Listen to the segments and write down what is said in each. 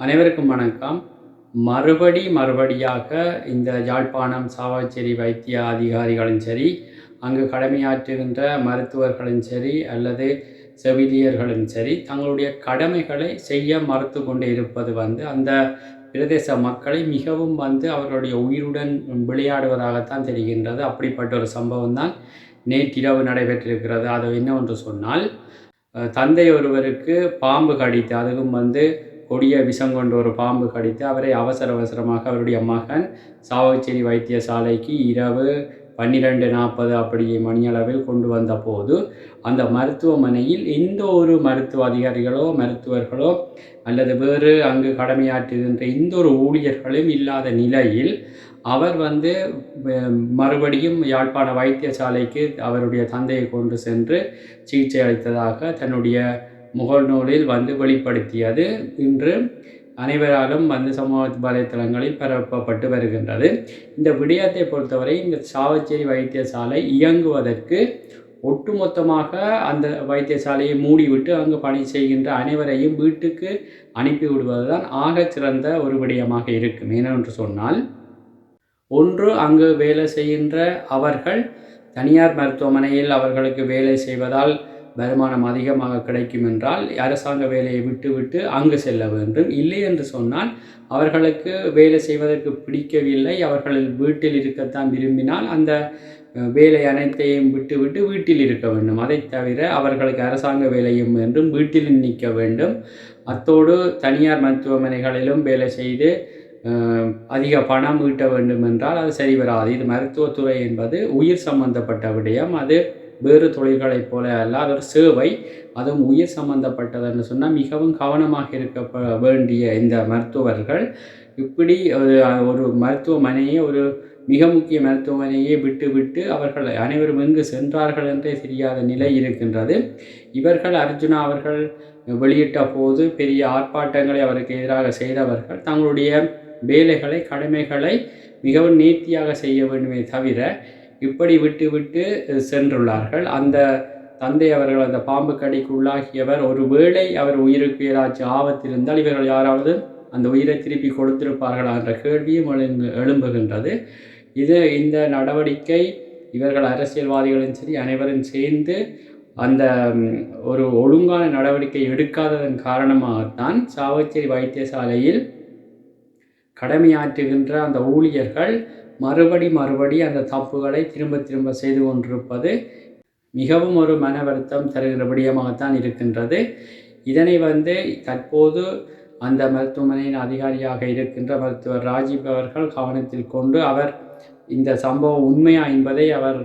அனைவருக்கும் வணக்கம். மறுபடி மறுபடியாக இந்த யாழ்ப்பாணம் சாவச்சேரி வைத்திய அதிகாரிகளும் சரி அங்கு கடமையாற்றுகின்ற மருத்துவர்களும் சரி அல்லது செவிலியர்களும் சரி தங்களுடைய கடமைகளை செய்ய மறுத்து கொண்டு இருப்பது வந்து அந்த பிரதேச மக்களை மிகவும் வந்து அவர்களுடைய உயிருடன் விளையாடுவதாகத்தான் தெரிகின்றது. அப்படிப்பட்ட ஒரு சம்பவம் தான் நேற்றிரவு நடைபெற்றிருக்கிறது. அது என்னவென்று சொன்னால் தந்தை ஒருவருக்கு பாம்பு கடித்து அதுவும் வந்து கொடிய விஷம் கொண்ட ஒரு பாம்பு கடித்து அவரை அவசர அவசரமாக அவருடைய மகன் சாவச்சேரி வைத்தியசாலைக்கு இரவு பன்னிரெண்டு நாற்பது அப்படி மணியளவில் கொண்டு வந்த போது அந்த மருத்துவமனையில் எந்த ஒரு மருத்துவ அதிகாரிகளோ மருத்துவர்களோ அல்லது வேறு அங்கு கடமையாற்றுகின்ற எந்த ஒரு ஊழியர்களும் இல்லாத நிலையில் அவர் வந்து மறுபடியும் யாழ்ப்பாண வைத்தியசாலைக்கு அவருடைய தந்தையை கொண்டு சென்று சிகிச்சை அளித்ததாக தன்னுடைய முகநூலில் வந்து வெளிப்படுத்தியது இன்று அனைவராலும் வந்து சமூக வலைத்தளங்களில் பரப்பப்பட்டு வருகின்றது. இந்த விடயத்தை பொறுத்தவரை இந்த சாவச்சேரி வைத்தியசாலை இயங்குவதற்கு ஒட்டுமொத்தமாக அந்த வைத்தியசாலையை மூடிவிட்டு அங்கு பணி செய்கின்ற அனைவரையும் வீட்டுக்கு அனுப்பி விடுவதுதான் ஆகச் சிறந்த ஒரு விடயமாக இருக்கும். ஏனென்று சொன்னால் ஒன்று அங்கு வேலை செய்கின்ற அவர்கள் தனியார் மருத்துவமனையில் அவர்களுக்கு வேலை செய்வதால் வருமானம் அதிகமாக கிடைக்கும் என்றால் அரசாங்க வேலையை விட்டுவிட்டு அங்கு செல்ல வேண்டும். இல்லை என்று சொன்னால் அவர்களுக்கு வேலை செய்வதற்கு பிடிக்கவில்லை. அவர்கள் வீட்டில் இருக்கத்தான் விரும்பினால் அந்த வேலை அனைத்தையும் விட்டுவிட்டு வீட்டில் இருக்க வேண்டும். அதை தவிர அவர்களுக்கு அரசாங்க வேலையும் வேண்டும் வீட்டில் நிற்க வேண்டும். அத்தோடு தனியார் மருத்துவமனைகளிலும் வேலை செய்து அதிக பணம் ஈட்ட வேண்டும் என்றால் அது சரி வராது இது மருத்துவத்துறை என்பது உயிர் சம்பந்தப்பட்ட விடயம். அது வேறு தொழில்களைப் போல அல்ல அது ஒரு சேவை அதுவும் உயிர் சம்பந்தப்பட்டதுன்னு சொன்னால் மிகவும் கவனமாக இருக்க வேண்டிய இந்த மருத்துவர்கள். இப்படி ஒரு ஒரு மருத்துவமனையை ஒரு மிக முக்கிய மருத்துவமனையை விட்டு விட்டு அவர்கள் அனைவரும் எங்கு சென்றார்கள் என்றே தெரியாத நிலை இருக்கின்றது. இவர்கள் அர்ஜுனா அவர்கள் வெளியிட்ட போது பெரிய ஆர்ப்பாட்டங்களை அவருக்கு எதிராக செய்தவர்கள். தங்களுடைய வேலைகளை கடமைகளை மிகவும் நேர்த்தியாக செய்ய வேண்டுமே தவிர இப்படி விட்டு விட்டு சென்றுள்ளார்கள். அந்த தந்தை அவர்கள் அந்த பாம்பு கடிக்கு உள்ளாகியவர் ஒரு வேளை அவர் உயிருக்கு ஏதாச்சும் ஆபத்து இருந்தால் இவர்கள் யாராவது அந்த உயிரை திருப்பி கொடுத்திருப்பார்களா என்ற கேள்வியும் எழுந்து எழும்புகின்றது. இது இந்த நடவடிக்கை இவர்கள் அரசியல்வாதிகளும் சரி அனைவரும் சேர்ந்து அந்த ஒரு ஒழுங்கான நடவடிக்கை எடுக்காததன் காரணமாகத்தான் சாவச்சேரி வைத்தியசாலையில் கடமையாற்றுகின்ற அந்த ஊழியர்கள் மறுபடி மறுபடி அந்த தப்புகளை திரும்ப திரும்ப செய்து கொண்டிருப்பது மிகவும் ஒரு மன வருத்தம் தருகிற விடயமாகத்தான் இருக்கின்றது. இதனை வந்து தற்போது அந்த மருத்துவமனையின் அதிகாரியாக இருக்கின்ற மருத்துவர் ராஜீவ் அவர்கள் கவனத்தில் கொண்டு அவர் இந்த சம்பவம் உண்மையா என்பதை அவர்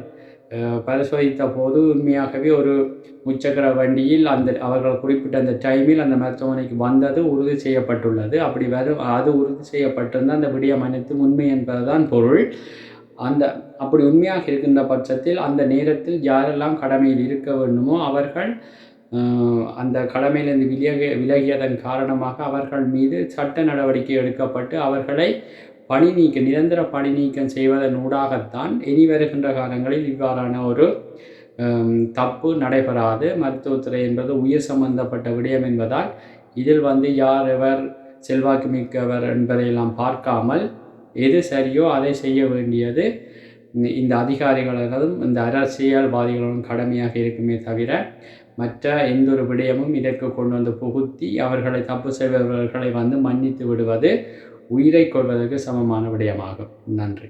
பரிசோதித்த போது உண்மையாகவே ஒரு முச்சக்கர வண்டியில் அந்த அவர்கள் குறிப்பிட்ட அந்த டைமில் அந்த மருத்துவமனைக்கு வந்தது உறுதி செய்யப்பட்டுள்ளது. அப்படி வரும் அது உறுதி செய்யப்பட்டிருந்த அந்த விடயம் அனைத்தும் உண்மை என்பதுதான் பொருள். அந்த அப்படி உண்மையாக இருக்கின்ற பட்சத்தில் அந்த நேரத்தில் யாரெல்லாம் கடமையில் இருக்க வேண்டுமோ அவர்கள் அந்த கடமையிலிருந்து விலகிய விலகியதன் காரணமாக அவர்கள் மீது சட்ட நடவடிக்கை எடுக்கப்பட்டு அவர்களை பணி நீக்கம் நிரந்தர பணி நீக்கம் செய்வதன் ஊடாகத்தான் இனி வருகின்ற காலங்களில் இவ்வாறான ஒரு தப்பு நடைபெறாது. மருத்துவத்துறை என்பது உயிர் சம்பந்தப்பட்ட விடயம் என்பதால் இதில் வந்து யார் எவர் செல்வாக்கு மிக்கவர் என்பதையெல்லாம் பார்க்காமல் எது சரியோ அதை செய்ய வேண்டியது இந்த- இந்த அதிகாரிகளதும் இந்த அரசியல்வாதிகளும் கடமையாக இருக்குமே தவிர மற்ற எந்த ஒரு விடயமும் இதற்கு கொண்டு வந்து புகுத்தி அவர்களை தப்பு செய்பவர்களை வந்து மன்னித்து விடுவது உயிரை கொள்வதற்கு சமமான விடயமாகும் நன்றி.